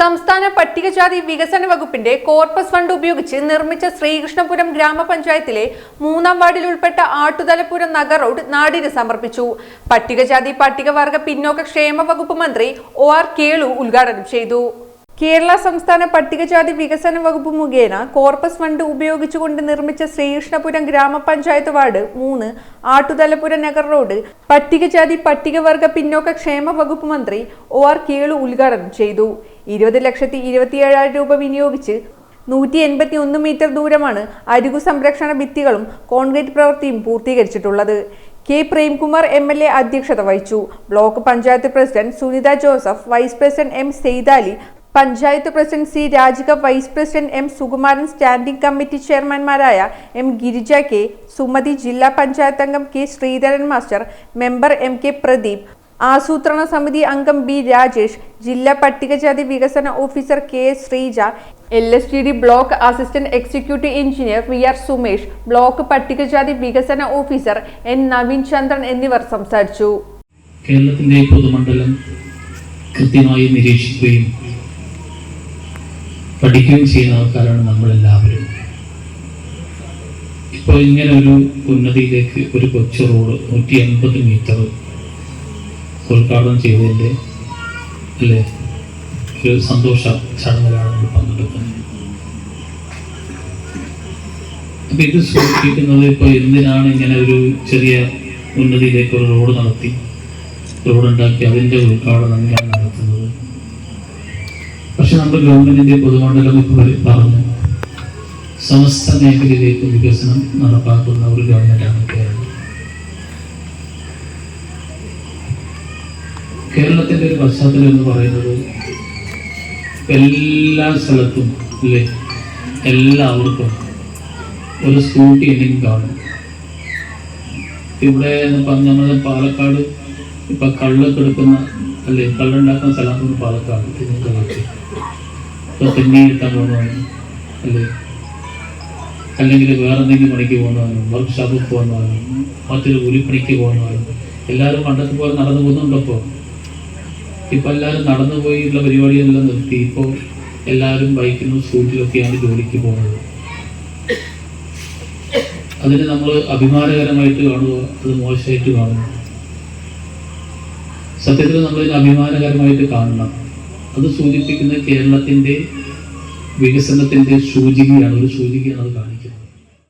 സംസ്ഥാന പട്ടികജാതി വികസന വകുപ്പിന്റെ കോർപ്പസ് ഫണ്ട് ഉപയോഗിച്ച് നിർമ്മിച്ച ശ്രീകൃഷ്ണപുരം ഗ്രാമപഞ്ചായത്തിലെ മൂന്നാം വാർഡിൽ ഉൾപ്പെട്ട ആട്ടുതലപുരം നഗർ റോഡ് നാടിന് സമർപ്പിച്ചു. പട്ടികജാതി പട്ടികവർഗ പിന്നോക്ക ക്ഷേമ വകുപ്പ് മന്ത്രി ഒ ആർ കേളു ഉദ്ഘാടനം ചെയ്തു. കേരള സംസ്ഥാന പട്ടികജാതി വികസന വകുപ്പ് മുഖേന കോർപ്പസ് ഫണ്ട് ഉപയോഗിച്ചുകൊണ്ട് നിർമ്മിച്ച ശ്രീകൃഷ്ണപുരം ഗ്രാമപഞ്ചായത്ത് വാർഡ് മൂന്ന് ആട്ടുതലപുരം നഗർ റോഡ് പട്ടികജാതി പട്ടികവർഗ പിന്നോക്ക ക്ഷേമ വകുപ്പ് മന്ത്രി ഒ ആർ കേളു ഉദ്ഘാടനം ചെയ്തു. ഇരുപത് ലക്ഷത്തി ഇരുപത്തിയേഴായിരം രൂപ വിനിയോഗിച്ച് നൂറ്റി എൺപത്തി ഒന്ന് മീറ്റർ ദൂരമാണ് അരികു സംരക്ഷണ ഭിത്തികളും കോൺക്രീറ്റ് പ്രവൃത്തിയും പൂർത്തീകരിച്ചിട്ടുള്ളത്. K Premkumar M L A അധ്യക്ഷത വഹിച്ചു. Block panchayat president Sunitha Joseph vice president M Saidali panchayat president C Rajika vice president M Sukumaran standing committee ചെയർമാൻമാരായ M Girija K Sumathi ജില്ലാ പഞ്ചായത്ത് അംഗം K Sreedharan master member M K Pradeep ആസൂത്രണ സമിതി അംഗം B Rajesh ജില്ലാ പട്ടികജാതി വികസന officer K Sreeja L S T D block assistant executive engineer R Sumesh block പട്ടികജാതി വികസന ഓഫീസർ എൻ നവീൻ ചന്ദ്രൻ എന്നിവർ സംസാരിച്ചു. കേരളത്തിന്റെ പൊതുമണ്ഡലം കൃത്യമായി നിരീക്ഷിക്കുകയും പഠിക്കുകയും ചെയ്യുന്ന ആൾക്കാരാണ് നമ്മളെല്ലാവരും. ഇപ്പോൾ ഇങ്ങനെ ഒരു ഉന്നതിയിലേക്ക് ഒരു കൊച്ചു റോഡ് നൂറ്റി അൻപത് മീറ്റർ ഉദ്ഘാടനം ചെയ്തതിന്റെ അല്ലേ? ഒരു സന്തോഷ ചടങ്ങിലാണ് നമ്മൾ പങ്കെടുക്കുന്നത്. അപ്പം ഇത് സൂചിപ്പിക്കുന്നത് ഇപ്പോൾ എന്തിനാണ് ഇങ്ങനെ ഒരു ചെറിയ ഉന്നതിയിലേക്ക് ഒരു റോഡ് നടത്തി റോഡ് ഉണ്ടാക്കി അതിന്റെ ഉദ്ഘാടനം ഞാൻ നടത്തുന്നത്? പക്ഷെ നമ്മുടെ ഗവൺമെന്റിന്റെ പൊതുമണ്ഡലം ഇപ്പോൾ പറഞ്ഞു സമസ്ത മേഖലയിലേക്ക് വികസനം നടപ്പാക്കുന്ന ഒരു ഗവൺമെന്റാണ് കേരളം. കേരളത്തിന്റെ ഒരു പശ്ചാത്തലം എന്ന് പറയുന്നത് എല്ലാ സ്ഥലത്തും അല്ലേ? എല്ലാവർക്കും ഒരു സ്കൂട്ടി എന്തെങ്കിലും കാണും. ഇവിടെ നമ്മുടെ പാലക്കാട് ഇപ്പൊ കള്ളൊക്കെ എടുക്കുന്ന അല്ലെ കള്ളുണ്ടാക്കുന്ന സ്ഥലമാണ് പാലക്കാട്. നിങ്ങൾക്ക് നാട്ടിൽ ഇപ്പൊ തെന്നി കിട്ടാൻ പോകുന്നവനും അല്ലേ? അല്ലെങ്കിൽ വേറെ എന്തെങ്കിലും പണിക്ക് പോകുന്നവരും വർക്ക്ഷോപ്പിൽ പോകുന്നവരും മറ്റൊരു കൂലിപ്പണിക്ക് പോകുന്നവരും എല്ലാവരും പണ്ടത്തെ പോലെ നടന്നു പോകുന്നുണ്ടപ്പോ ഇപ്പൊ എല്ലാവരും നടന്നു പോയിട്ടുള്ള പരിപാടിയെല്ലാം നിർത്തി. ഇപ്പോൾ എല്ലാവരും ബൈക്കിനും സ്കൂട്ടിലൊക്കെയാണ് ജോലിക്ക് പോകുന്നത്. അതിന് നമ്മൾ അഭിമാനകരമായിട്ട് കാണുക അത് മോശമായിട്ട് കാണുക. സത്യത്തിൽ നമ്മളിതിന് അഭിമാനകരമായിട്ട് കാണണം. അത് സൂചിപ്പിക്കുന്ന കേരളത്തിന്റെ വികസനത്തിന്റെ സൂചികയാണ്. ഒരു സൂചികയാണ് അത് കാണിക്കുന്നത്.